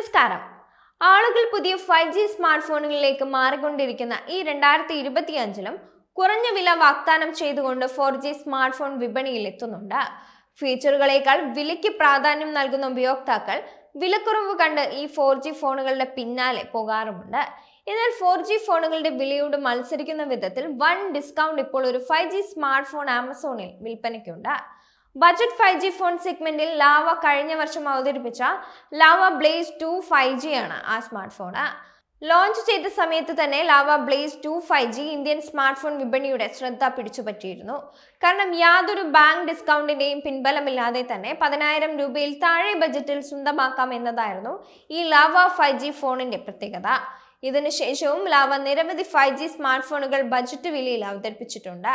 നമസ്കാരം. ആളുകൾ പുതിയ ഫൈവ് ജി സ്മാർട്ട് ഫോണുകളിലേക്ക് മാറിക്കൊണ്ടിരിക്കുന്ന ഈ രണ്ടായിരത്തി ഇരുപത്തി അഞ്ചിലും കുറഞ്ഞ വില വാഗ്ദാനം ചെയ്തുകൊണ്ട് ഫോർ ജി സ്മാർട്ട് ഫോൺ വിപണിയിൽ എത്തുന്നുണ്ട്. ഫീച്ചറുകളേക്കാൾ വിലയ്ക്ക് പ്രാധാന്യം നൽകുന്ന ഉപയോക്താക്കൾ വിലക്കുറവ് കണ്ട് ഈ ഫോർ ജി ഫോണുകളുടെ പിന്നാലെ പോകാറുമുണ്ട്. എന്നാൽ ഫോർ ജി ഫോണുകളുടെ വിലയോട് മത്സരിക്കുന്ന വിധത്തിൽ വൺ ഡിസ്കൗണ്ട് ഇപ്പോൾ ഒരു ഫൈവ് ജി സ്മാർട്ട് ഫോൺ ആമസോണിൽ വിൽപ്പനയ്ക്കുണ്ട്. ബജറ്റ് ഫൈവ് ജി ഫോൺ സെഗ്മെന്റിൽ ലാവ കഴിഞ്ഞ വർഷം അവതരിപ്പിച്ച Lava Blaze two five G ആണ് ആ സ്മാർട്ട് ഫോൺ. ലോഞ്ച് ചെയ്ത സമയത്ത് തന്നെ Lava Blaze two five G Indian smart phone വിപണിയുടെ ശ്രദ്ധ പിടിച്ചുപറ്റിയിരുന്നു. കാരണം യാതൊരു ബാങ്ക് ഡിസ്കൗണ്ടിന്റെയും പിൻബലമില്ലാതെ തന്നെ പതിനായിരം രൂപയിൽ താഴെ ബജറ്റിൽ സ്വന്തമാക്കാം എന്നതായിരുന്നു ഈ ലാവ ഫൈവ് ജി ഫോണിന്റെ പ്രത്യേകത. ഇതിനുശേഷവും ലാവ നിരവധി ഫൈവ് ജി സ്മാർട്ട് ഫോണുകൾ ബജറ്റ് വിലയിൽ അവതരിപ്പിച്ചിട്ടുണ്ട്.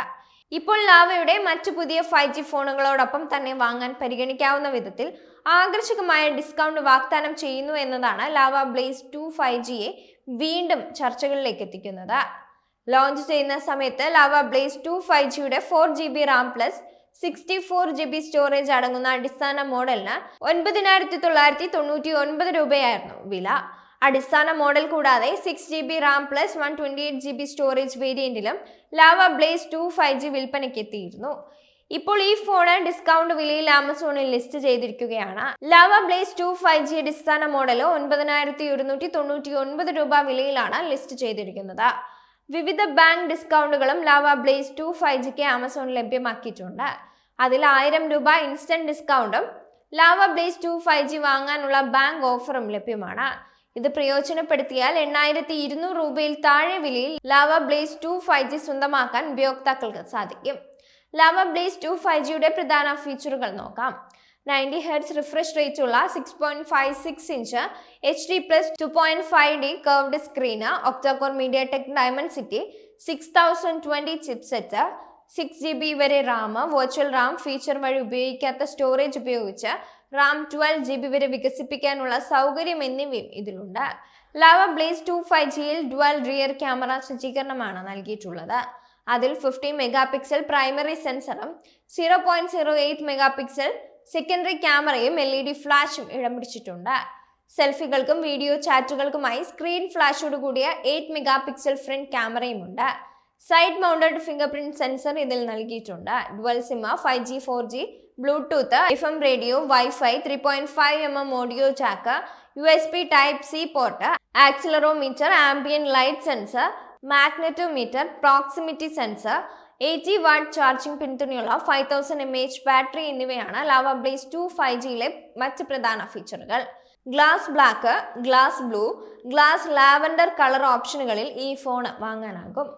ഇപ്പോൾ ലാവയുടെ മറ്റു പുതിയ ഫൈവ് ജി ഫോണുകളോടൊപ്പം തന്നെ വാങ്ങാൻ പരിഗണിക്കാവുന്ന വിധത്തിൽ ആകർഷകമായ ഡിസ്കൗണ്ട് വാഗ്ദാനം ചെയ്യുന്നു എന്നതാണ് ലാവ ബ്ലേസ് ടു ഫൈവ് ജിയെ വീണ്ടും ചർച്ചകളിലേക്ക് എത്തിക്കുന്നത്. ലോഞ്ച് ചെയ്യുന്ന സമയത്ത് ലാവ ബ്ലേസ് ടു ഫൈവ് ജിയുടെ four G B RAM plus sixty four G B storage അടങ്ങുന്ന അടിസ്ഥാന മോഡലിന് ഒൻപതിനായിരത്തി തൊള്ളായിരത്തി തൊണ്ണൂറ്റി ഒൻപത് രൂപയായിരുന്നു വില. അടിസ്ഥാന മോഡൽ കൂടാതെ six G B RAM plus one twenty eight G B storage വേരിയന്റിലും Lava Blaze two five G വിൽപ്പനയ്ക്ക് എത്തിയിരുന്നു. ഇപ്പോൾ ഈ ഫോൺ ഡിസ്കൗണ്ട് വിലയിൽ ആമസോണിൽ ലിസ്റ്റ് ചെയ്തിരിക്കുകയാണ്. Lava Blaze two five G അടിസ്ഥാന മോഡൽ ഒൻപതിനായിരത്തി ഒരുന്നൂറ്റി തൊണ്ണൂറ്റി ഒൻപത് രൂപ വിലയിലാണ് ലിസ്റ്റ് ചെയ്തിരിക്കുന്നത്. വിവിധ ബാങ്ക് ഡിസ്കൗണ്ടുകളും ലാവ ബ്ലേസ് ടു ഫൈവ് ജിക്ക് ആമസോൺ ലഭ്യമാക്കിയിട്ടുണ്ട്. അതിൽ ആയിരം രൂപ ഇൻസ്റ്റന്റ് ഡിസ്കൗണ്ടും Lava Blaze two five G വാങ്ങാനുള്ള ബാങ്ക് ഓഫറും ലഭ്യമാണ്. ഇത് പ്രയോജനപ്പെടുത്തിയാൽ എണ്ണായിരത്തി ഇരുന്നൂറ് രൂപയിൽ താഴെ വിലയിൽ Lava Blaze two five G സ്വന്തമാക്കാൻ ഉപയോക്താക്കൾക്ക് സാധിക്കും. ലാവ ബ്ലേസ് ടു ഫൈവ് ജിയുടെ പ്രധാന ഫീച്ചറുകൾ നോക്കാം. നയന്റി ഹെർട്സ് റിഫ്രഷ് റേറ്റ് ഉള്ള six point five six inch H D plus two point five D curved screen octa core MediaTek Dimensity six thousand twenty chipset six G B വരെ RAM virtual Ram feature വഴി ഉപയോഗിക്കാത്ത storage ഉപയോഗിച്ച് Ram twelve G B വരെ വികസിപ്പിക്കാനുള്ള സൗകര്യം എന്നിവയും ഇതിലുണ്ട്. Lava Blaze two five ജിയിൽ dual rear camera സജ്ജീകരണമാണ് നൽകിയിട്ടുള്ളത്. അതിൽ fifty mega pixel primary സെൻസറും zero point zero eight mega pixel secondary ക്യാമറയും എൽ ഇ ഡി ഫ്ലാഷും ഇടം പിടിച്ചിട്ടുണ്ട്. സെൽഫികൾക്കും വീഡിയോ ചാറ്റുകൾക്കുമായി സ്ക്രീൻ ഫ്ലാഷോട് കൂടിയ എയ്റ്റ് മെഗാ പിക്സൽ ഫ്രണ്ട് ക്യാമറയും ഉണ്ട്. Side mounted finger print sensor ഇതിൽ നൽകിയിട്ടുണ്ട്. Dual SIM five G four G bluetooth F M radio wifi three point five M M audio jack U S B type C port accelerometer ambient light sensor magnetometer proximity sensor eighty watt charging പിന്തുണയുള്ള five thousand M H battery എന്നിവയാണ് lava Blaze two five ജിയിലെ മറ്റ് പ്രധാന ഫീച്ചറുകൾ glass black glass blue glass lavender colour ഓപ്ഷനുകളിൽ ഈ phone വാങ്ങാനാകും.